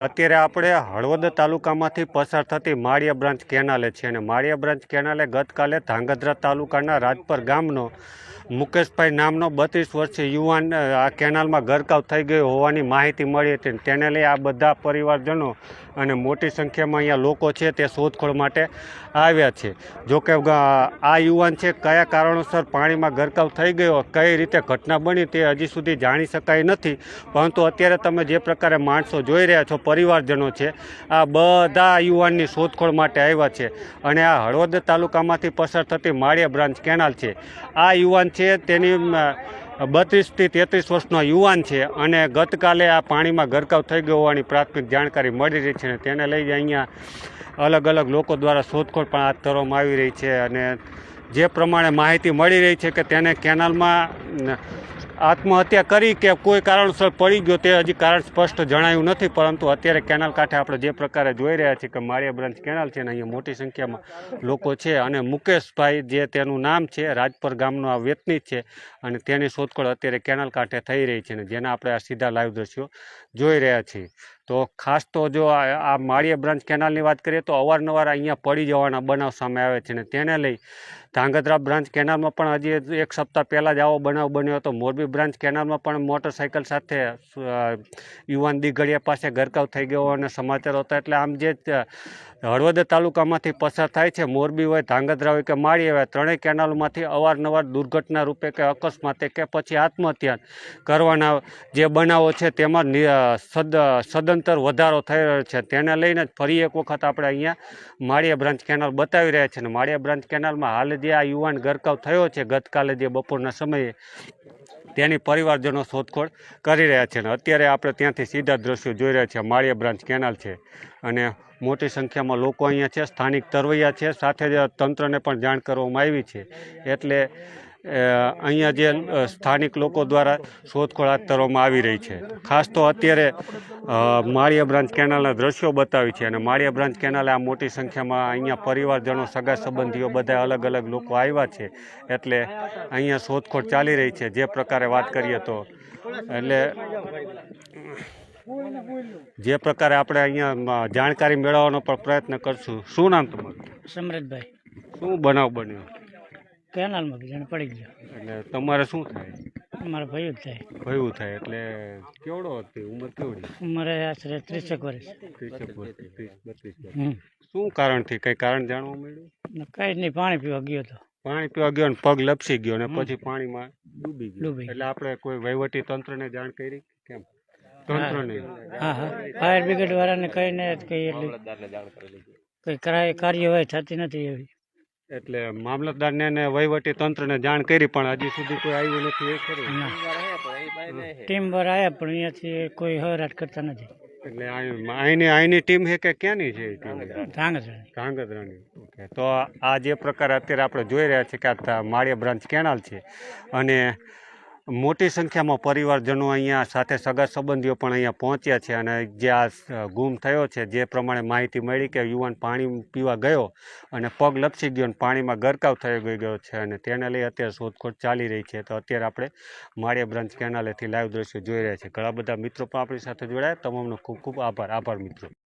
અત્યારે આપણે હળવદ તાલુકામાંથી પસાર થતી માળિયા બ્રાન્ચ કેનાલે છે અને માળિયા બ્રાન્ચ કેનાલે ગતકાલે ધાંગધ્રા તાલુકાના રાજપર ગામનો મુકેશભાઈ નામનો બત્રીસ વર્ષીય યુવાન આ કેનાલમાં ગરકાવ થઈ ગયો હોવાની માહિતી મળી હતી તેને લઈ આ બધા પરિવારજનો અને મોટી સંખ્યામાં અહીંયા લોકો છે તે શોધખોળ માટે આવ્યા છે. જોકે આ યુવાન છે કયા કારણોસર પાણીમાં ગરકાવ થઈ ગયો, કઈ રીતે ઘટના બની તે હજી સુધી જાણી શકાય નથી, પરંતુ અત્યારે તમે જે પ્રકારે માણસો જોઈ રહ્યા છો, પરિવારજનો છે, આ બધા યુવાનની શોધખોળ માટે આવ્યા છે. અને આ હળવદ તાલુકામાંથી પસાર થતી માળિયા બ્રાન્ચ કેનાલ છે. આ યુવાન છે, તેની બત્રીસથી તેત્રીસ વર્ષનો યુવાન છે અને ગતકાલે આ પાણીમાં ગરકાવ થઈ ગયો હોવાની પ્રાથમિક જાણકારી મળી રહી છે અને તેને લઈ અહીંયા અલગ અલગ લોકો દ્વારા શોધખોળ પણ હાથ ધરવામાં આવી રહી છે અને જે પ્રમાણે માહિતી મળી રહી છે કે તેને કેનાલમાં આત્મહત્યા કરી કે કોઈ કારણસર પડી ગયો તે હજી કારણ સ્પષ્ટ જણાયું નથી, પરંતુ અત્યારે કેનાલ કાંઠે આપણે જે પ્રકારે જોઈ રહ્યા છીએ કે માળિયા બ્રાન્ચ કેનાલ છે અને અહીંયા મોટી સંખ્યામાં લોકો છે અને મુકેશભાઈ જે તેનું નામ છે, રાજપર ગામનો આ વ્યક્તિ છે અને તેની શોધખોળ અત્યારે કેનાલ કાંઠે થઈ રહી છે ને જેના આપણે આ સીધા લાઈવ દ્રશ્યો જોઈ રહ્યા છીએ. તો ખાસ તો જો આ માળિયા બ્રાન્ચ કેનાલની વાત કરીએ તો અવારનવાર અહીંયા પડી જવાના બનાવ સામે આવે છે ને તેને લઈ ધાંગધ્રા બ્રાન્ચ કેનાલમાં પણ હજી એક સપ્તાહ પહેલાં જ આવો બનાવ બન્યો હતો. મોરબી બ્રાન્ચ કેનાલમાં પણ મોટરસાઇકલ સાથે યુવાન દિગડિયા પાસે ગરકાવ થઈ ગયો અને સમાચાર હતા એટલે આમ જે હળવદ તાલુકામાંથી પસાર થાય છે. મોરબી હોય, ધાંગધ્રા હોય કે માળી હોય ત્રણેય કેનાલમાંથી અવારનવાર દુર્ઘટના રૂપે કે અકસ્માતે કે પછી આત્મહત્યા કરવાના જે બનાવો છે તેમાં સદ, સદંતર વધારો થઈ રહ્યો છે. તેને લઈને ફરી એક વખત આપણે અહીંયા માળિયા બ્રાન્ચ કેનાલ બતાવી રહ્યા છે. અને માળિયા બ્રાન્ચ કેનાલમાં હાલ જે આ યુવાન ગરકાવ થયો છે, ગતકાલે જે બપોરના સમયે તેની પરિવારજનો શોધખોળ કરી રહ્યા છે. અને અત્યારે આપણે ત્યાંથી સીધા દ્રશ્યો જોઈ રહ્યા છીએ. માળિયા બ્રાન્ચ કેનાલ છે. અને મોટી સંખ્યામાં લોકો અહીંયા છે, સ્થાનિક તરવૈયા છે. સાથે જ તંત્રને પણ જાણ કરવામાં આવી છે. એટલે અહીંયા જે સ્થાનિક લોકો દ્વારા શોધખોળ હાથ ધરવામાં આવી રહી છે. ખાસ તો અત્યારે માળિયા બ્રાન્ચ કેનાલના દ્રશ્યો બતાવી છે અને માળિયા બ્રાન્ચ કેનાલે આ મોટી સંખ્યામાં અહીંયા પરિવારજનો, સગા સંબંધીઓ બધા અલગ અલગ લોકો આવ્યા છે. એટલે અહીંયા શોધખોળ ચાલી રહી છે. જે પ્રકારે વાત કરીએ તો, એટલે જે પ્રકારે આપણે અહીંયા જાણકારી મેળવવાનો પણ પ્રયત્ન કરશું. શું નામ તમારું? સમૃદ્ધભાઈ. શું બનાવ બન્યો? કેનાલમાં જણ પડી ગયો. એટલે તમારે શું થાય? અમારા ભયું થાય. ભયું થાય એટલે કેવડો હતી? ઉંમર કેવડી? ઉંમરે આશરે ત્રીસેક વર્ષ. ત્રીસેક વર્ષથી ત્રીસ બત્રીસ વર્ષ. શું કારણથી? કઈ કારણ જાણવા મળ્યું? કઈ જ નહીં પાણી પીવા ગયો હતો. પાણી પીવા ગયો ને પગ લપસી ગયો ને પછી પાણીમાં ડૂબી ડૂબી ગયો. એટલે આપણે કોઈ વહીવટી તંત્રને જાણ કરી? કેમ? તંત્રને હા. હા ફાયર બ્રિગેડ વાળાને કહીને જ કઈ એટલી કઈ કરાય કાર્યવાહી થતી નથી એવી. એટલે મામલતદારને ને વહીવટી તંત્રને જાણ કરી પણ હજી સુધી કોઈ આવ્યું નથી એ ખરું. ટીમ પર આવ્યા પણ અહીંયાથી કોઈ હરાટ કરતા નથી. એટલે અહીંની અહીંની ટીમ છે કે ક્યાંની છે ધાંગધ્રાની. ઓકે તો આ જે પ્રકાર અત્યારે આપણે જોઈ રહ્યા છીએ કે આ માળિયા બ્રાન્ચ કેનાલ છે. અને મોટી સંખ્યામાં પરિવારજનો અહીંયા સાથે સગા સંબંધીઓ પણ અહીંયા પહોંચ્યા છે અને જે આ ગુમ થયો છે, જે પ્રમાણે માહિતી મળી કે યુવાન પાણી પીવા ગયો અને પગ લપસી ગયો અને પાણીમાં ગરકાવ થઈ ગયો છે અને તેને લઈ અત્યારે શોધખોળ ચાલી રહી છે. તો અત્યારે આપણે માળિયા બ્રાન્ચ કેનાલેથી લાઈવ દ્રશ્યો જોઈ રહ્યા છીએ. ઘણા બધા મિત્રો પણ આપણી સાથે જોડાયા. તમામનો ખૂબ ખૂબ આભાર. આભાર મિત્રો.